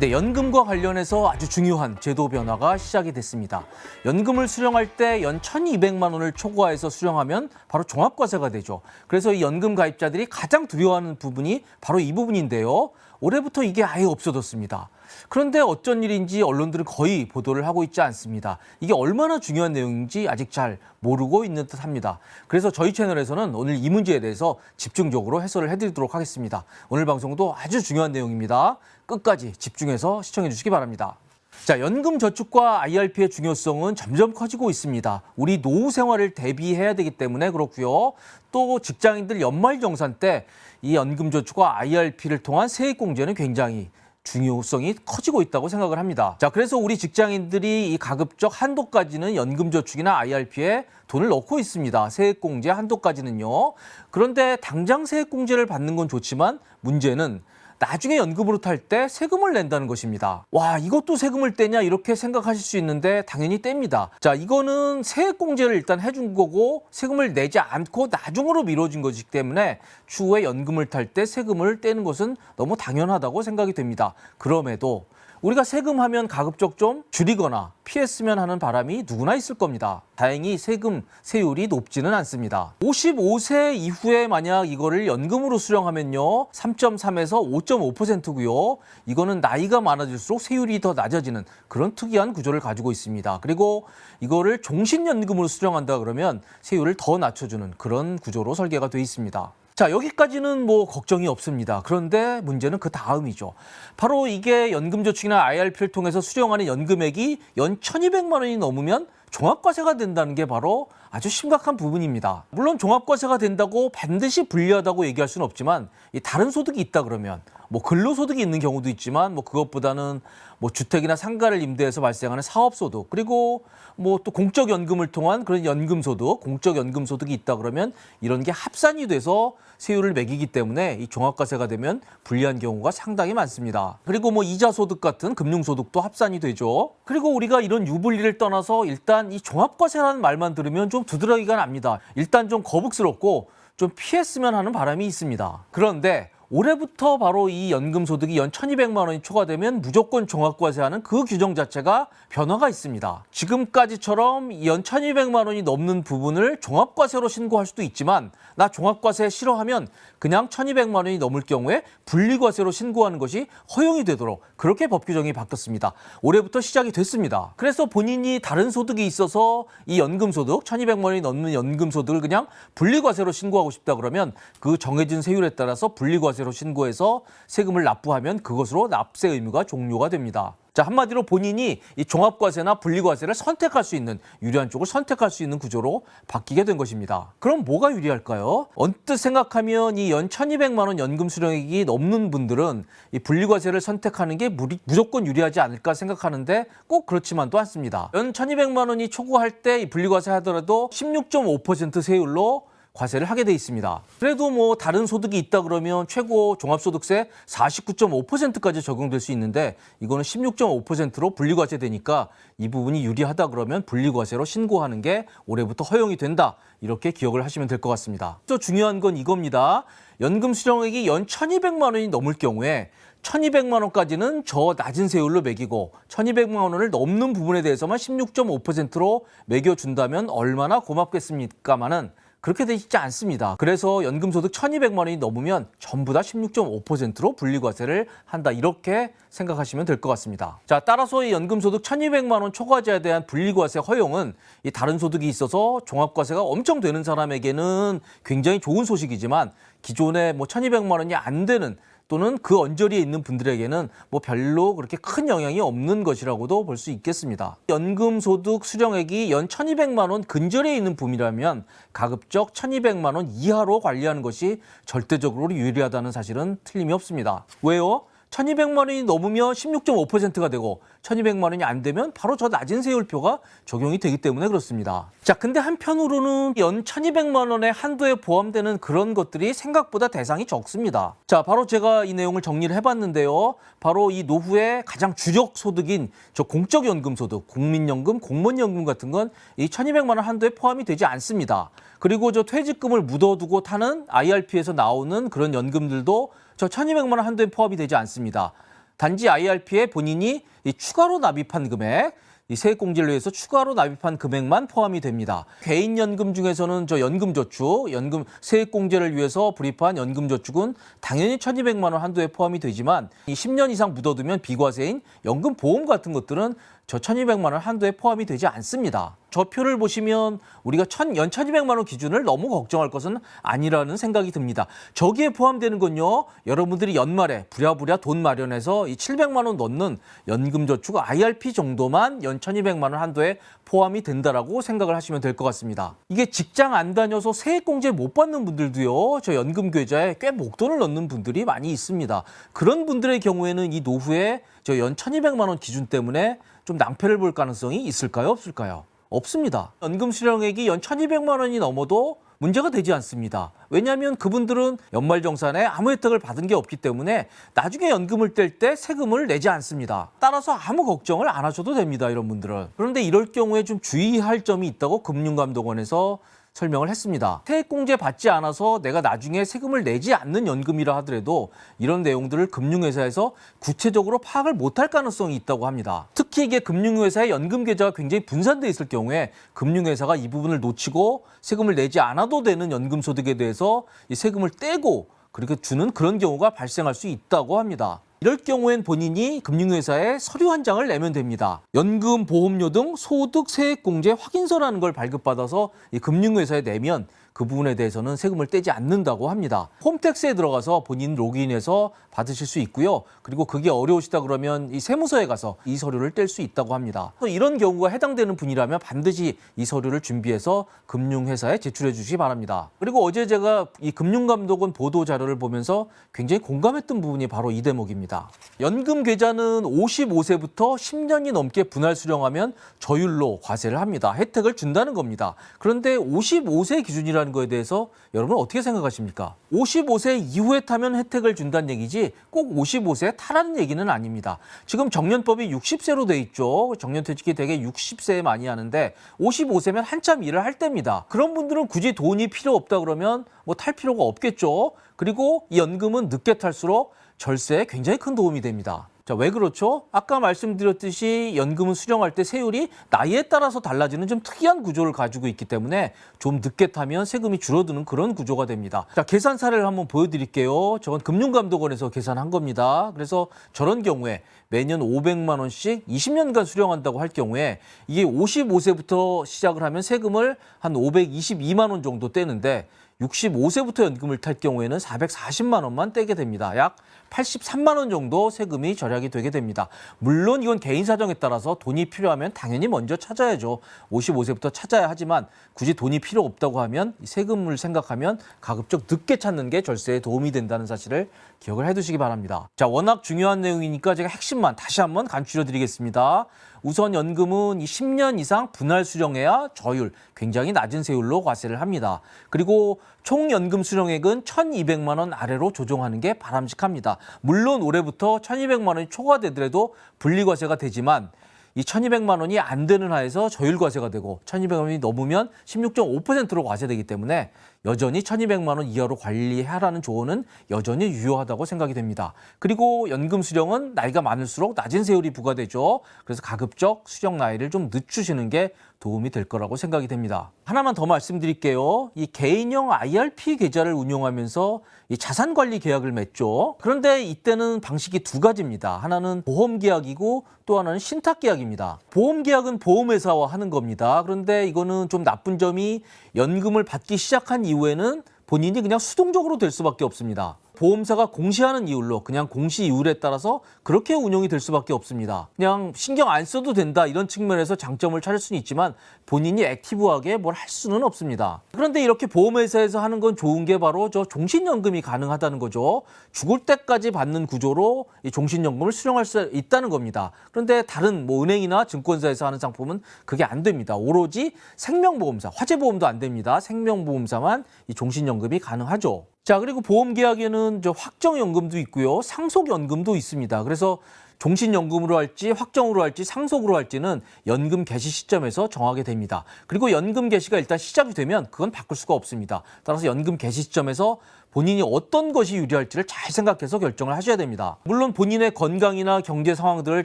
네, 연금과 관련해서 아주 중요한 제도 변화가 시작이 됐습니다. 연금을 수령할 때 연 1,200만 원을 초과해서 수령하면 바로 종합과세가 되죠. 그래서 이 연금 가입자들이 가장 두려워하는 부분이 바로 이 부분인데요. 올해부터 이게 아예 없어졌습니다. 그런데 어쩐 일인지 언론들은 거의 보도를 하고 있지 않습니다. 이게 얼마나 중요한 내용인지 아직 잘 모르고 있는 듯 합니다. 그래서 저희 채널에서는 오늘 이 문제에 대해서 집중적으로 해설을 해드리도록 하겠습니다. 오늘 방송도 아주 중요한 내용입니다. 끝까지 집중해서 시청해 주시기 바랍니다. 자, 연금 저축과 IRP의 중요성은 점점 커지고 있습니다. 우리 노후 생활을 대비해야 되기 때문에 그렇고요. 또 직장인들 연말 정산 때 이 연금 저축과 IRP를 통한 세액 공제는 굉장히 중요성이 커지고 있다고 생각을 합니다. 자, 그래서 우리 직장인들이 이 가급적 한도까지는 연금저축이나 IRP에 돈을 넣고 있습니다. 세액공제 한도까지는요. 그런데 당장 세액공제를 받는 건 좋지만 문제는 나중에 연금으로 탈 때 세금을 낸다는 것입니다. 와, 이것도 세금을 떼냐 이렇게 생각하실 수 있는데 당연히 뗍니다. 자, 이거는 세액공제를 일단 해준 거고 세금을 내지 않고 나중으로 미뤄진 것이기 때문에 추후에 연금을 탈 때 세금을 떼는 것은 너무 당연하다고 생각이 됩니다. 그럼에도 우리가 세금하면 가급적 좀 줄이거나 피했으면 하는 바람이 누구나 있을 겁니다. 다행히 세금 세율이 높지는 않습니다. 55세 이후에 만약 이거를 연금으로 수령하면요. 3.3에서 5.5%고요. 이거는 나이가 많아질수록 세율이 더 낮아지는 그런 특이한 구조를 가지고 있습니다. 그리고 이거를 종신연금으로 수령한다 그러면 세율을 더 낮춰주는 그런 구조로 설계가 되어 있습니다. 자, 여기까지는 뭐 걱정이 없습니다. 그런데 문제는 그 다음이죠. 바로 이게 연금저축이나 IRP를 통해서 수령하는 연금액이 연 1,200만 원이 넘으면 종합과세가 된다는 게 바로 아주 심각한 부분입니다. 물론 종합과세가 된다고 반드시 불리하다고 얘기할 수는 없지만 이 다른 소득이 있다 그러면 뭐 근로소득이 있는 경우도 있지만 뭐 그것보다는 뭐 주택이나 상가를 임대해서 발생하는 사업소득 그리고 뭐 또 공적연금을 통한 그런 연금소득, 공적연금소득이 있다 그러면 이런 게 합산이 돼서 세율을 매기기 때문에 이 종합과세가 되면 불리한 경우가 상당히 많습니다. 그리고 뭐 이자소득 같은 금융소득도 합산이 되죠. 그리고 우리가 이런 유불리를 떠나서 일단 이 종합과세라는 말만 들으면 좀 두드러기가 납니다. 일단 좀 거북스럽고 좀 피했으면 하는 바람이 있습니다. 그런데 올해부터 바로 이 연금 소득이 연 1,200만 원이 초과되면 무조건 종합과세하는 그 규정 자체가 변화가 있습니다. 지금까지처럼 연 1,200만 원이 넘는 부분을 종합과세로 신고할 수도 있지만 나 종합과세 싫어하면 그냥 1,200만 원이 넘을 경우에 분리과세로 신고하는 것이 허용이 되도록 그렇게 법 규정이 바뀌었습니다. 올해부터 시작이 됐습니다. 그래서 본인이 다른 소득이 있어서 이 연금 소득 1,200만 원이 넘는 연금 소득을 그냥 분리과세로 신고하고 싶다 그러면 그 정해진 세율에 따라서 분리과세 로 신고해서 세금을 납부하면 그것으로 납세 의무가 종료가 됩니다. 자, 한마디로 본인이 이 종합과세나 분리과세를 선택할 수 있는 유리한 쪽을 선택할 수 있는 구조로 바뀌게 된 것입니다. 그럼 뭐가 유리할까요? 언뜻 생각하면 이 연 1,200만 원 연금 수령액이 넘는 분들은 이 분리과세를 선택하는 게 무리- 무조건 유리하지 않을까 생각하는데 꼭 그렇지만도 않습니다. 연 1,200만 원이 초과할 때 이 분리과세 하더라도 16.5% 세율로 과세를 하게 돼 있습니다. 그래도 뭐 다른 소득이 있다 그러면 최고 종합소득세 49.5%까지 적용될 수 있는데 이거는 16.5%로 분리과세 되니까 이 부분이 유리하다 그러면 분리과세로 신고하는 게 올해부터 허용이 된다. 이렇게 기억을 하시면 될 것 같습니다. 또 중요한 건 이겁니다. 연금 수령액이 연 1,200만 원이 넘을 경우에 1,200만 원까지는 저 낮은 세율로 매기고 1,200만 원을 넘는 부분에 대해서만 16.5%로 매겨준다면 얼마나 고맙겠습니까마는 그렇게 되지 않습니다. 그래서 연금소득 1,200만 원이 넘으면 전부 다 16.5%로 분리과세를 한다. 이렇게 생각하시면 될 것 같습니다. 자, 따라서 이 연금소득 1,200만 원 초과자에 대한 분리과세 허용은 이 다른 소득이 있어서 종합과세가 엄청 되는 사람에게는 굉장히 좋은 소식이지만 기존에 뭐 1,200만 원이 안 되는 또는 그 언저리에 있는 분들에게는 뭐 별로 그렇게 큰 영향이 없는 것이라고도 볼 수 있겠습니다. 연금 소득 수령액이 연 1,200만 원 근저리에 있는 분이라면 가급적 1,200만 원 이하로 관리하는 것이 절대적으로 유리하다는 사실은 틀림이 없습니다. 왜요? 1,200만 원이 넘으면 16.5%가 되고 1,200만 원이 안 되면 바로 저 낮은 세율표가 적용이 되기 때문에 그렇습니다. 자, 근데 한편으로는 연 1,200만 원의 한도에 포함되는 그런 것들이 생각보다 대상이 적습니다. 자, 바로 제가 이 내용을 정리를 해봤는데요. 바로 이 노후의 가장 주력 소득인 저 공적연금 소득, 국민연금, 공무원연금 같은 건 이 1,200만 원 한도에 포함이 되지 않습니다. 그리고 저 퇴직금을 묻어두고 타는 IRP에서 나오는 그런 연금들도 저 1,200만 원 한도에 포함이 되지 않습니다. 단지 IRP에 본인이 이 추가로 납입한 금액 이 세액공제를 위해서 추가로 납입한 금액만 포함이 됩니다. 개인연금 중에서는 저 연금저축, 연금 세액공제를 위해서 불입한 연금저축은 당연히 1,200만 원 한도에 포함이 되지만 이 10년 이상 묻어두면 비과세인 연금보험 같은 것들은 저 1,200만 원 한도에 포함이 되지 않습니다. 저 표를 보시면 우리가 천, 연 1,200만 원 기준을 너무 걱정할 것은 아니라는 생각이 듭니다. 저기에 포함되는 건요. 여러분들이 연말에 부랴부랴 돈 마련해서 이 700만 원 넣는 연금저축 IRP 정도만 연 1,200만 원 한도에 포함이 된다라고 생각을 하시면 될 것 같습니다. 이게 직장 안 다녀서 세액공제 못 받는 분들도요. 저 연금 계좌에 꽤 목돈을 넣는 분들이 많이 있습니다. 그런 분들의 경우에는 이 노후에 저 연 1,200만 원 기준 때문에 좀 낭패를 볼 가능성이 있을까요? 없을까요? 없습니다. 연금 수령액이 연 1,200만 원이 넘어도 문제가 되지 않습니다. 왜냐하면 그분들은 연말정산에 아무 혜택을 받은 게 없기 때문에 나중에 연금을 뗄 때 세금을 내지 않습니다. 따라서 아무 걱정을 안 하셔도 됩니다. 이런 분들은. 그런데 이럴 경우에 좀 주의할 점이 있다고 금융감독원에서 설명을 했습니다. 세액공제 받지 않아서 내가 나중에 세금을 내지 않는 연금이라 하더라도 이런 내용들을 금융회사에서 구체적으로 파악을 못할 가능성이 있다고 합니다. 특히 이게 금융회사의 연금 계좌가 굉장히 분산돼 있을 경우에 금융회사가 이 부분을 놓치고 세금을 내지 않아도 되는 연금 소득에 대해서 이 세금을 떼고 그렇게 주는 그런 경우가 발생할 수 있다고 합니다. 이럴 경우엔 본인이 금융회사에 서류 한 장을 내면 됩니다. 연금, 보험료 등 소득 세액공제 확인서라는 걸 발급받아서 이 금융회사에 내면 그 부분에 대해서는 세금을 떼지 않는다고 합니다. 홈택스에 들어가서 본인 로그인해서 받으실 수 있고요. 그리고 그게 어려우시다 그러면 이 세무서에 가서 이 서류를 뗄 수 있다고 합니다. 또 이런 경우가 해당되는 분이라면 반드시 이 서류를 준비해서 금융회사에 제출해 주시기 바랍니다. 그리고 어제 제가 이 금융감독원 보도 자료를 보면서 굉장히 공감했던 부분이 바로 이 대목입니다. 연금 계좌는 55세부터 10년이 넘게 분할 수령하면 저율로 과세를 합니다. 혜택을 준다는 겁니다. 그런데 55세 기준이라 는 거에 대해서 여러분 어떻게 생각하십니까? 55세 이후에 타면 혜택을 준다는 얘기지 꼭 55세에 타라는 얘기는 아닙니다. 지금 정년법이 60세로 돼 있죠. 정년퇴직이 되게 60세에 많이 하는데 55세면 한참 일을 할 때입니다. 그런 분들은 굳이 돈이 필요 없다 그러면 뭐 탈 필요가 없겠죠. 그리고 이 연금은 늦게 탈수록 절세에 굉장히 큰 도움이 됩니다. 자, 왜 그렇죠? 아까 말씀드렸듯이 연금은 수령할 때 세율이 나이에 따라서 달라지는 좀 특이한 구조를 가지고 있기 때문에 좀 늦게 타면 세금이 줄어드는 그런 구조가 됩니다. 자, 계산 사례를 한번 보여드릴게요. 저건 금융감독원에서 계산한 겁니다. 그래서 저런 경우에 매년 500만 원씩 20년간 수령한다고 할 경우에 이게 55세부터 시작을 하면 세금을 한 522만 원 정도 떼는데 65세부터 연금을 탈 경우에는 440만 원만 떼게 됩니다. 약 83만 원 정도 세금이 절약이 되게 됩니다. 물론 이건 개인 사정에 따라서 돈이 필요하면 당연히 먼저 찾아야죠. 55세부터 찾아야 하지만 굳이 돈이 필요 없다고 하면 이 세금을 생각하면 가급적 늦게 찾는 게 절세에 도움이 된다는 사실을 기억을 해 두시기 바랍니다. 자, 워낙 중요한 내용이니까 제가 핵심만 다시 한번 간추려 드리겠습니다. 우선 연금은 이 10년 이상 분할 수령해야 저율, 굉장히 낮은 세율로 과세를 합니다. 그리고 총 연금 수령액은 1,200만 원 아래로 조정하는 게 바람직합니다. 물론 올해부터 1,200만 원이 초과되더라도 분리과세가 되지만 이 1,200만 원이 안 되는 하에서 저율 과세가 되고 1,200만 원이 넘으면 16.5%로 과세되기 때문에 여전히 1,200만 원 이하로 관리하라는 조언은 여전히 유효하다고 생각이 됩니다. 그리고 연금 수령은 나이가 많을수록 낮은 세율이 부과되죠. 그래서 가급적 수령 나이를 좀 늦추시는 게 도움이 될 거라고 생각이 됩니다. 하나만 더 말씀드릴게요. 이 개인형 IRP 계좌를 운용하면서 이 자산 관리 계약을 맺죠. 그런데 이때는 방식이 두 가지입니다. 하나는 보험 계약이고 또 하나는 신탁 계약입니다. 보험 계약은 보험회사와 하는 겁니다. 그런데 이거는 좀 나쁜 점이 연금을 받기 시작한 이후에는 본인이 그냥 수동적으로 될 수밖에 없습니다. 보험사가 공시하는 이율로 그냥 공시 이율에 따라서 그렇게 운영이 될 수밖에 없습니다. 그냥 신경 안 써도 된다 이런 측면에서 장점을 찾을 수는 있지만 본인이 액티브하게 뭘 할 수는 없습니다. 그런데 이렇게 보험회사에서 하는 건 좋은 게 바로 저 종신연금이 가능하다는 거죠. 죽을 때까지 받는 구조로 이 종신연금을 수령할 수 있다는 겁니다. 그런데 다른 뭐 은행이나 증권사에서 하는 상품은 그게 안 됩니다. 오로지 생명보험사, 화재보험도 안 됩니다. 생명보험사만 이 종신연금이 가능하죠. 자, 그리고 보험 계약에는 저 확정연금도 있고요. 상속연금도 있습니다. 그래서 종신연금으로 할지 확정으로 할지 상속으로 할지는 연금 개시 시점에서 정하게 됩니다. 그리고 연금 개시가 일단 시작이 되면 그건 바꿀 수가 없습니다. 따라서 연금 개시 시점에서 본인이 어떤 것이 유리할지를 잘 생각해서 결정을 하셔야 됩니다. 물론 본인의 건강이나 경제 상황들을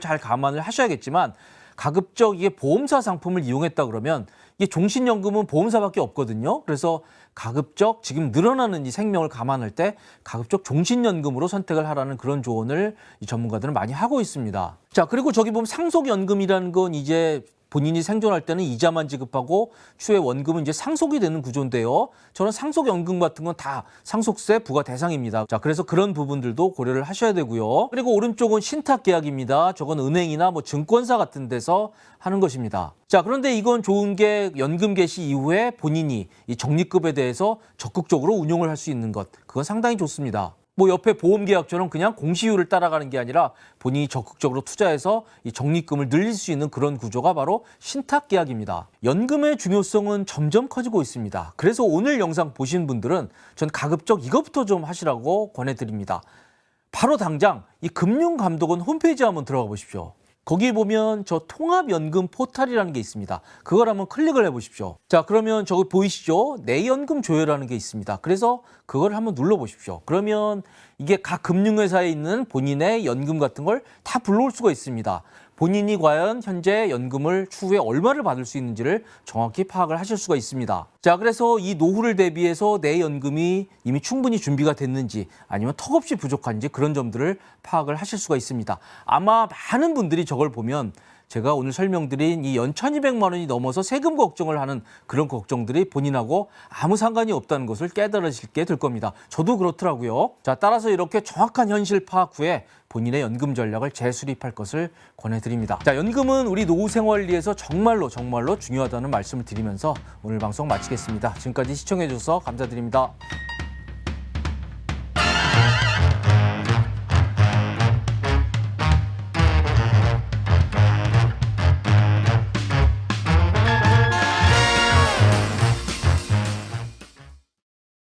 잘 감안을 하셔야겠지만 가급적 이게 보험사 상품을 이용했다 그러면 이게 종신연금은 보험사밖에 없거든요. 그래서 가급적 지금 늘어나는 이 생명을 감안할 때 가급적 종신연금으로 선택을 하라는 그런 조언을 이 전문가들은 많이 하고 있습니다. 자, 그리고 저기 보면 상속연금이라는 건 이제 본인이 생존할 때는 이자만 지급하고 추후에 원금은 이제 상속이 되는 구조인데요. 저는 상속연금 같은 건 다 상속세 부과 대상입니다. 자, 그래서 그런 부분들도 고려를 하셔야 되고요. 그리고 오른쪽은 신탁 계약입니다. 저건 은행이나 뭐 증권사 같은 데서 하는 것입니다. 자, 그런데 이건 좋은 게 연금 개시 이후에 본인이 이 적립금에 대해서 적극적으로 운용을 할 수 있는 것. 그건 상당히 좋습니다. 뭐 옆에 보험 계약처럼 그냥 공시율을 따라가는 게 아니라 본인이 적극적으로 투자해서 이 적립금을 늘릴 수 있는 그런 구조가 바로 신탁 계약입니다. 연금의 중요성은 점점 커지고 있습니다. 그래서 오늘 영상 보신 분들은 전 가급적 이것부터 좀 하시라고 권해드립니다. 바로 당장 이 금융감독원 홈페이지 한번 들어가 보십시오. 거기 보면 저 통합연금 포탈이라는 게 있습니다. 그걸 한번 클릭을 해보십시오. 자, 그러면 저기 보이시죠? 내 연금 조회라는 게 있습니다. 그래서 그걸 한번 눌러보십시오. 그러면 이게 각 금융회사에 있는 본인의 연금 같은 걸 다 불러올 수가 있습니다. 본인이 과연 현재 연금을 추후에 얼마를 받을 수 있는지를 정확히 파악을 하실 수가 있습니다. 자, 그래서 이 노후를 대비해서 내 연금이 이미 충분히 준비가 됐는지 아니면 턱없이 부족한지 그런 점들을 파악을 하실 수가 있습니다. 아마 많은 분들이 저걸 보면 제가 오늘 설명드린 이 연 1200만 원이 넘어서 세금 걱정을 하는 그런 걱정들이 본인하고 아무 상관이 없다는 것을 깨달으실게 될 겁니다. 저도 그렇더라고요. 자, 따라서 이렇게 정확한 현실 파악 후에 본인의 연금 전략을 재수립할 것을 권해드립니다. 자, 연금은 우리 노후 생활을 위해서 정말로 정말로 중요하다는 말씀을 드리면서 오늘 방송 마치겠습니다. 지금까지 시청해주셔서 감사드립니다.